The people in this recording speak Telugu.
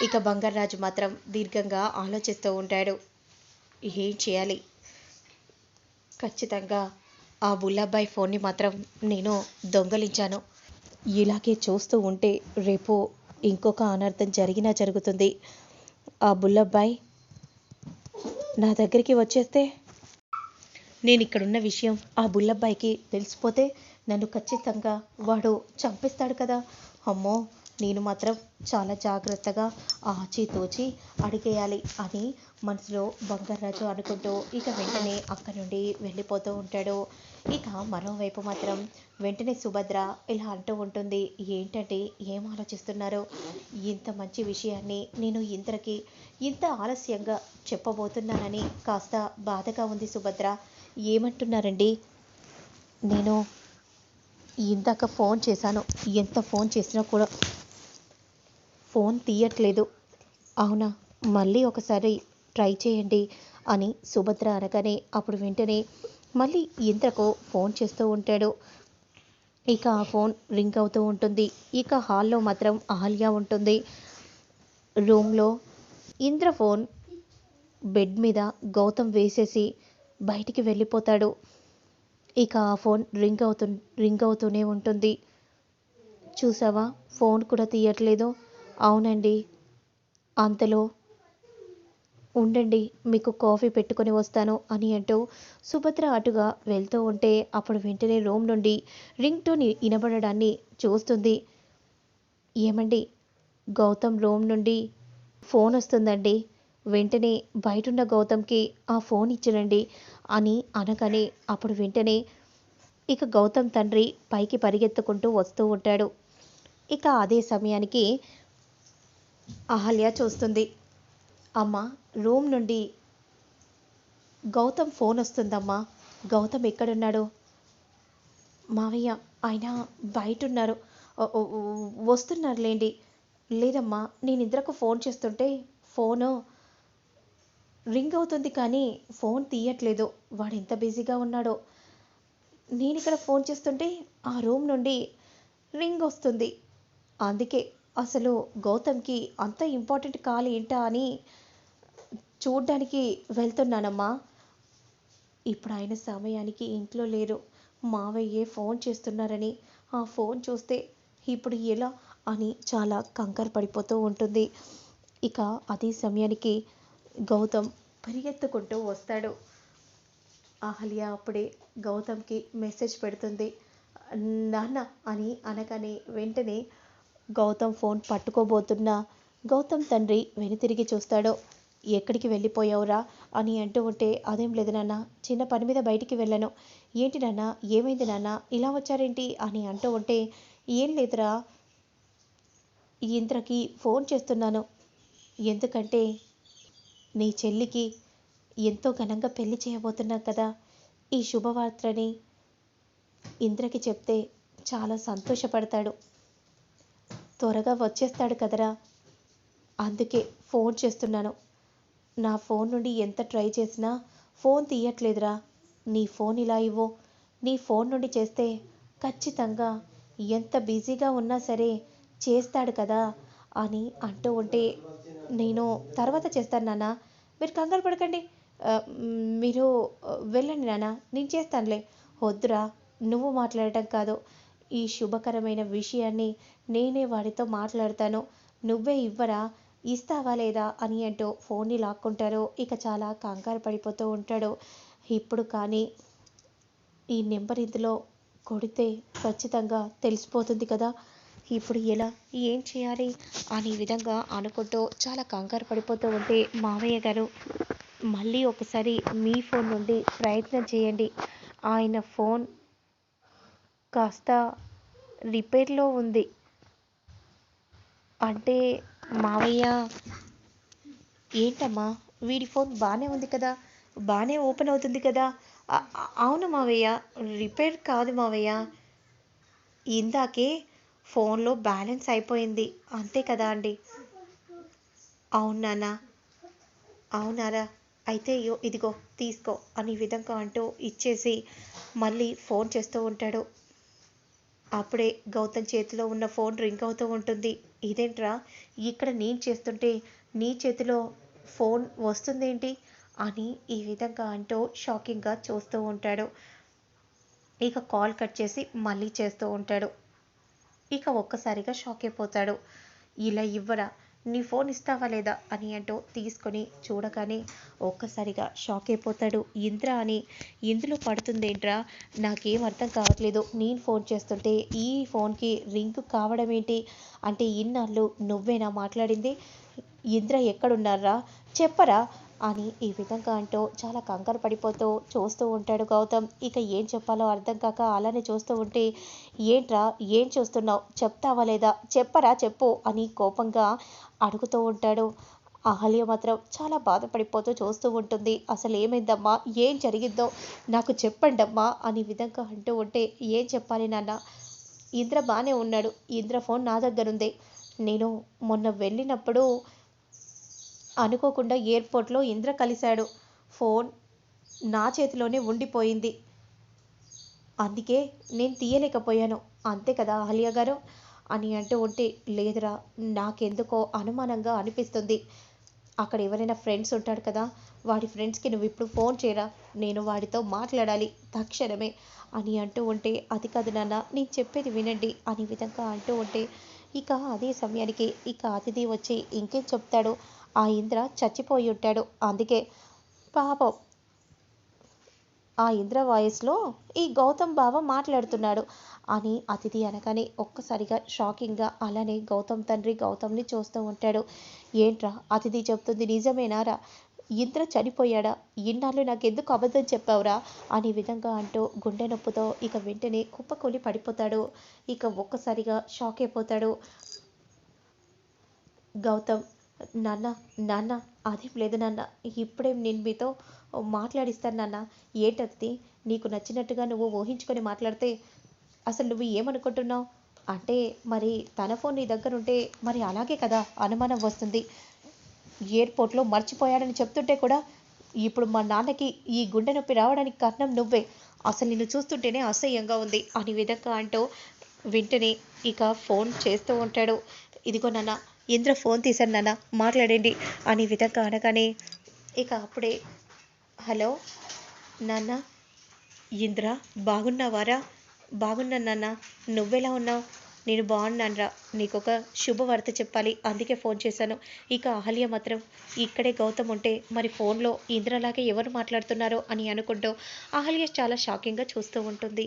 ఇక బంగారాజు మాత్రం దీర్ఘంగా ఆలోచిస్తూ ఉంటాడు. ఏం చేయాలి? ఖచ్చితంగా ఆ బుల్లబ్బాయి ఫోన్ని మాత్రం నేను దొంగలించాను. ఇలాగే చూస్తూ ఉంటే రేపు ఇంకొక అనర్థం జరిగినా జరుగుతుంది. ఆ బుల్లబ్బాయి నా దగ్గరికి వచ్చేస్తే? నేను ఇక్కడున్న విషయం ఆ బుల్లబ్బాయికి తెలిసిపోతే నన్ను ఖచ్చితంగా వాడు చంపేస్తాడు కదా? అమ్మో! నేను మాత్రం చాలా జాగ్రత్తగా ఆచితూచి అడిగేయాలి అని మనసులో బంగారాజు అనుకుంటూ ఇక వెంటనే అక్కడి నుండి వెళ్ళిపోతూ ఉంటాడు. ఇక మరోవైపు మాత్రం వెంటనే సుభద్ర ఇలా అంటూ ఉంటుంది ఏంటంటే ఏం ఆలోచిస్తున్నారు? ఇంత మంచి విషయాన్ని నేను ఇంద్రకి ఇంత ఆలస్యంగా చెప్పబోతున్నానని కాస్త బాధగా ఉంది సుభద్ర. ఏమంటున్నారండి? నేను ఇందాక ఫోన్ చేశాను. ఎంత ఫోన్ చేసినా కూడా ఫోన్ తీయట్లేదు. అవునా? మళ్ళీ ఒకసారి ట్రై చేయండి అని సుభద్ర అనగానే అప్పుడు వెంటనే మళ్ళీ ఇంద్రకు ఫోన్ చేస్తూ ఉంటాడు. ఇక ఆ ఫోన్ రింగ్ అవుతూ ఉంటుంది. ఇక హాల్లో మాత్రం ఆలియా ఉంటుంది. రూమ్లో ఇంద్ర ఫోన్ బెడ్ మీద గౌతమ్ వేసేసి బయటికి వెళ్ళిపోతాడు. ఇక ఆ ఫోన్ రింగ్ అవుతు రింగ్ అవుతూనే ఉంటుంది. చూసావా? ఫోన్ కూడా తీయట్లేదు. అవునండి. అంతలో ఉండండి మీకు కాఫీ పెట్టుకొని వస్తాను అని అంటూ సుభద్ర అటుగా వెళ్తూ ఉంటే అప్పుడు వెంటనే రూమ్ నుండి రింగ్ టోన్ వినబడడాన్ని చూస్తుంది. ఏమండి? గౌతమ్ రూమ్ నుండి ఫోన్ వస్తుందండి. వెంటనే బయటున్న గౌతమ్కి ఆ ఫోన్ ఇచ్చినండి అని అనగానే అప్పుడు వెంటనే ఇక గౌతమ్ తండ్రి పైకి పరిగెత్తుకుంటూ వస్తూ ఉంటాడు. ఇక అదే సమయానికి అహల్య చూస్తుంది. అమ్మ రూమ్ నుండి గౌతమ్ ఫోన్ వస్తుందమ్మా. గౌతమ్ ఎక్కడున్నాడు? మావయ్య ఆయన బయట ఉన్నారు వస్తున్నారు లేండి వస్తున్నారులేండి. లేదమ్మా నేను ఇంద్రకు ఫోన్ చేస్తుంటే ఫోను రింగ్ అవుతుంది కానీ ఫోన్ తీయట్లేదు. వాడు ఎంత బిజీగా ఉన్నాడో. నేను ఇక్కడ ఫోన్ చేస్తుంటే ఆ రూమ్ నుండి రింగ్ వస్తుంది. అందుకే అసలు గౌతమ్కి అంత ఇంపార్టెంట్ కాల్ ఏంటా అని చూడ్డానికి వెళ్తున్నానమ్మా. ఇప్పుడు ఆయన సమయానికి ఇంట్లో లేరు. మావయ్యే ఫోన్ చేస్తున్నారని. ఆ ఫోన్ చూస్తే ఇప్పుడు ఎలా అని చాలా కంగారు పడిపోతూ ఉంటుంది. ఇక అదే సమయానికి గౌతమ్ పరిగెత్తుకుంటూ వస్తాడు. అహల్య అప్పుడే గౌతమ్కి మెసేజ్ పెడుతుంది. నాన్న అని అనగానే వెంటనే గౌతమ్ ఫోన్ పట్టుకోబోతున్నా. గౌతమ్ తండ్రి వెనుతిరిగి చూస్తాడు. ఎక్కడికి వెళ్ళిపోయావురా? అని అంటూ ఉంటే అదేం లేదు నాన్న చిన్న పని మీద బయటికి వెళ్ళాను. ఏంటి నాన్న ఏమైంది నాన్న ఇలా వచ్చారేంటి? అని అంటూ ఉంటే ఏం లేదురా ఇంద్రకి ఫోన్ చేస్తున్నాను. ఎందుకంటే నీ చెల్లికి ఎంతో ఘనంగా పెళ్ళి చేయబోతున్నాం కదా. ఈ శుభవార్తని ఇంద్రకి చెప్తే చాలా సంతోషపడతాడు. త్వరగా వచ్చేస్తాడు కదరా. అందుకే ఫోన్ చేస్తున్నాను. నా ఫోన్ నుండి ఎంత ట్రై చేసినా ఫోన్ తీయట్లేదురా. నీ ఫోన్ ఇలా ఇవ్వు. నీ ఫోన్ నుండి చేస్తే ఖచ్చితంగా ఎంత బిజీగా ఉన్నా సరే చేస్తాడు కదా అని అంటూ ఉంటే నేను తర్వాత చేస్తాను నాన్న. మీరు కంగారు పడకండి. మీరు వెళ్ళండి నాన్న. నేను చేస్తానులే. వద్దురా. నువ్వు మాట్లాడటం కాదు. ఈ శుభకరమైన విషయాన్ని నేనే వాడితో మాట్లాడతాను. నువ్వే ఇవ్వరా? ఇస్తావా లేదా? అని అంటూ ఫోన్ని లాక్కుంటారు. ఇక చాలా కంగారు పడిపోతూ ఉంటాడు. ఇప్పుడు కానీ ఈ నెంబర్ ఇందులో కొడితే ఖచ్చితంగా తెలిసిపోతుంది కదా. ఇప్పుడు ఎలా? ఏం చేయాలి? అనే విధంగా అనుకుంటూ చాలా కంగారు పడిపోతూ ఉంటే మావయ్య గారు మళ్ళీ ఒకసారి మీ ఫోన్ నుండి ప్రయత్నం చేయండి. ఆయన ఫోన్ కాస్త రిపేర్లో ఉంది. అంటే మావయ్య ఏంటమ్మా? వీడి ఫోన్ బాగానే ఉంది కదా? బాగానే ఓపెన్ అవుతుంది కదా? అవును మావయ్య రిపేర్ కాదు మావయ్య. ఇందాకే ఫోన్లో బ్యాలెన్స్ అయిపోయింది. అంతే కదా అండి? అవునానా అవునారా అయితే ఇదిగో తీసుకో అని విధంగా అంటూ ఇచ్చేసి మళ్ళీ ఫోన్ చేస్తూ ఉంటాడు. అప్పుడే గౌతమ్ చేతిలో ఉన్న ఫోన్ రింగ్ అవుతూ ఉంటుంది. ఇదేంట్రా? ఇక్కడ నేను చేస్తుంటే నీ చేతిలో ఫోన్ వస్తుందేంటి? అని ఈ విధంగా అంటూ షాకింగ్గా చూస్తూ ఉంటాడు. ఇక కాల్ కట్ చేసి మళ్ళీ చేస్తూ ఉంటాడు. ఇక ఒక్కసారిగా షాక్ అయిపోతాడు. ఇలా ఇవ్వరా? నీ ఫోన్ ఇస్తావా లేదా అని అంటూ తీసుకొని చూడగానే ఒక్కసారిగా షాక్ అయిపోతాడు. ఇంద్ర అని ఇందులో పడుతుందేంట్రా నాకేం అర్థం కావట్లేదు. నేను ఫోన్ చేస్తుంటే ఈ ఫోన్కి రింగ్ కావడం ఏంటి? అంటే ఇన్నాళ్ళు నువ్వేనా మాట్లాడింది. ఇంద్ర ఎక్కడున్నారా? చెప్పరా? అని ఈ విధంగా అంటూ చాలా కంగారు పడిపోతూ చూస్తూ ఉంటాడు గౌతమ్. ఇక ఏం చెప్పాలో అర్థం కాక అలానే చూస్తూ ఉంటే ఏంట్రా ఏం చూస్తున్నావు? చెప్తావా లేదా? చెప్పరా చెప్పు అని కోపంగా అడుగుతూ ఉంటాడు. అహల్య మాత్రం చాలా బాధపడిపోతూ చూస్తూ ఉంటుంది. అసలు ఏమైందమ్మా? ఏం జరిగిందో? నాకు చెప్పండి అమ్మా అని విధంగా అంటూ ఉంటే ఏం చెప్పాలి నాన్న? ఇంద్ర బాగానే ఉన్నాడు. ఇంద్ర ఫోన్ నా దగ్గర ఉంది నేను మొన్న వెళ్ళినప్పుడు అనుకోకుండా ఎయిర్పోర్ట్లో ఇంద్ర కలిశాడు. ఫోన్ నా చేతిలోనే ఉండిపోయింది. అందుకే నేను తీయలేకపోయాను. అంతే కదా అలియా గారు? అని అంటూ ఉంటే లేదురా నాకెందుకో అనుమానంగా అనిపిస్తుంది. అక్కడ ఎవరైనా ఫ్రెండ్స్ ఉంటాడు కదా వాడి ఫ్రెండ్స్కి నువ్వు ఇప్పుడు ఫోన్ చేయరా? నేను వాడితో మాట్లాడాలి తక్షణమే అని అంటూ ఉంటే అది కాదు నాన్న నేను చెప్పేది వినండి అని విధంగా అంటూ ఉంటే ఇక అదే సమయానికి ఇక అతిథి వచ్చి ఇంకేం చెప్తాడు? ఆ ఇంద్ర చచ్చిపోయి ఉంటాడు అందుకే పాపం ఆ ఇంద్ర వాయిస్లో ఈ గౌతమ్ బావ మాట్లాడుతున్నాడు అని అతిథి అనగానే ఒక్కసారిగా షాకింగ్గా అలానే గౌతమ్ తండ్రి గౌతమ్ని చూస్తూ ఉంటాడు. ఏంట్రా అతిథి చెప్తుంది నిజమేనారా ఇంద్ర చనిపోయాడా? ఇన్నాళ్ళు నాకెందుకు అబద్ధం చెప్పావురా? అనే విధంగా అంటూ గుండె నొప్పుతో ఇక వెంటనే కుప్పకూలి పడిపోతాడు. ఇక ఒక్కసారిగా షాక్ అయిపోతాడు గౌతమ్. నాన్న నాన్న అదేం లేదు నాన్న. ఇప్పుడేం నేను మీతో మాట్లాడిస్తాను నాన్న. ఏంటది? నీకు నచ్చినట్టుగా నువ్వు ఊహించుకొని మాట్లాడితే అసలు నువ్వు ఏమనుకుంటున్నావు? అంటే మరి తన ఫోన్ నీ దగ్గర ఉంటే మరి అలాగే కదా అనుమానం వస్తుంది. ఎయిర్పోర్ట్లో మర్చిపోయాడని చెప్తుంటే కూడా ఇప్పుడు మా నాన్నకి ఈ గుండె నొప్పి రావడానికి కారణం నువ్వే. అసలు నిన్ను చూస్తుంటేనే అసహ్యంగా ఉంది. అని విధంగా అంటూ వెంటనే ఇక ఫోన్ చేస్తూ ఉంటాడు. ఇదిగో నాన్న ఇంద్ర ఫోన్ తీశాను నాన్న. మాట్లాడండి అని విధంగా అనగానే ఇక అప్పుడే హలో నాన్న ఇంద్ర బాగున్నావారా? బాగున్నాను నాన్న. నువ్వెలా ఉన్నావు? నేను బాగున్నానురా. నీకు ఒక శుభవార్త చెప్పాలి. అందుకే ఫోన్ చేశాను. ఇక అహల్య మాత్రం ఇక్కడే గౌతమ్ ఉంటే మరి ఫోన్లో ఇంద్రలాగే ఎవరు మాట్లాడుతున్నారో అని అనుకుంటూ అహల్య చాలా షాకింగ్గా చూస్తూ ఉంటుంది.